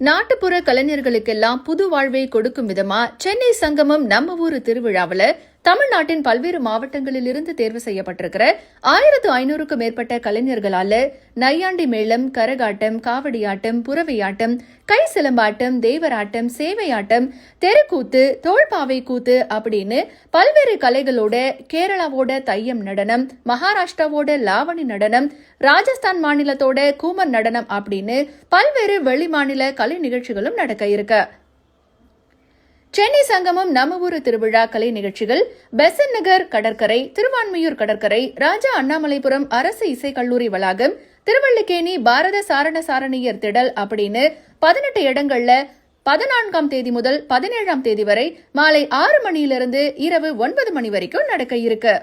நாட்டுப்புற கலைஞர்களுக்கெல்லாம் புது வாழ்வை கொடுக்கும் விதமா சென்னை சங்கமம் நம்ம ஊரு திருவிழாவில் தமிழ்நாட்டின் பல்வேறு மாவட்டங்களில் இருந்து தேர்வு செய்யப்பட்டிருக்கிற ஆயிரத்து ஐநூறுக்கும் மேற்பட்ட கலைஞர்களால நையாண்டி மேளம் கரகாட்டம் காவடியாட்டம் புறவையாட்டம் கை சிலம்பாட்டம் தேவராட்டம் சேவையாட்டம் தெருக்கூத்து தோள்பாவை கூத்து அப்படின்னு பல்வேறு கலைகளோட கேரளாவோட தையம் நடனம் மகாராஷ்டிராவோட லாவணி நடனம் ராஜஸ்தான் மாநிலத்தோட கூமர் நடனம் அப்படின்னு பல்வேறு வெளிமாநில கலை நிகழ்ச்சிகளும் நடக்க இருக்கு. சென்னை சங்கமம் நம்ம ஊர் திருவிழா கலை நிகழ்ச்சிகள் பெசன் நகர் கடற்கரை திருவான்மையூர் கடற்கரை ராஜா அண்ணாமலைபுரம் அரசு இசைக்கல்லூரி வளாகம் திருவள்ளிக்கேணி பாரத சாரண சாரணியர் திடல் அப்படின்னு பதினெட்டு இடங்கள்ல பதினான்காம் தேதி முதல் பதினேழாம் தேதி வரை மாலை ஆறு மணியிலிருந்து இரவு ஒன்பது மணி வரைக்கும் நடக்க இருக்கு.